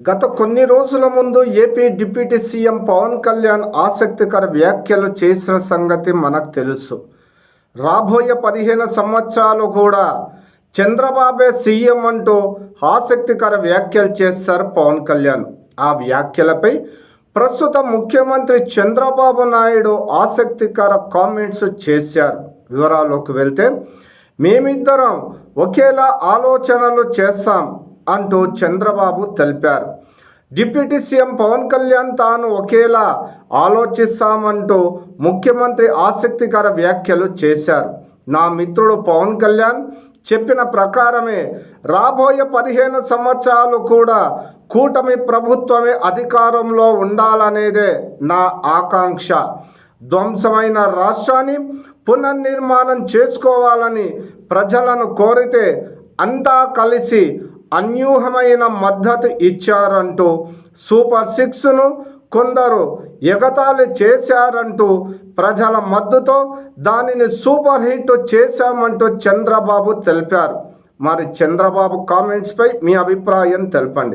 గత కొన్ని రోజుల ముందు AP deputy CM Pavan Kalyan ఆసక్తికర వ్యాఖ్యలు చేసిన సంగతి మనకు తెలుసు. రాబోయే పదిహేను సంవత్సరాలు కూడా చంద్రబాబే సీఎం అంటూ ఆసక్తికర వ్యాఖ్యలు చేశారు పవన్ కళ్యాణ్. ఆ వ్యాఖ్యలపై ప్రస్తుత ముఖ్యమంత్రి చంద్రబాబు నాయుడు ఆసక్తికర కామెంట్స్ చేశారు. వివరాల్లోకి వెళ్తే మేమిద్దరం ఒకేలా ఆలోచనలు చేస్తాం అంటూ చంద్రబాబు తెలిపారు. డిప్యూటీ సీఎం పవన్ కళ్యాణ్ తాను ఒకేలా ఆలోచిస్తామంటూ ముఖ్యమంత్రి ఆసక్తికర వ్యాఖ్యలు చేశారు. నా మిత్రుడు పవన్ కళ్యాణ్ చెప్పిన ప్రకారమే రాబోయే పదిహేను సంవత్సరాలు కూడా కూటమి ప్రభుత్వమే అధికారంలో ఉండాలనేదే నా ఆకాంక్ష. ధ్వంసమైన రాష్ట్రాన్ని పునర్నిర్మాణం చేసుకోవాలని ప్రజలను కోరితే అంతా కలిసి అన్యూహమైన మద్దతు ఇచ్చారంటూ సూపర్ సిక్స్ను కొందరు ఎగతాళి చేశారంటూ ప్రజల మద్దతుతో దానిని సూపర్ హిట్ చేశామంటూ చంద్రబాబు తెలిపారు. మరి చంద్రబాబు కామెంట్స్పై మీ అభిప్రాయం తెలపండి.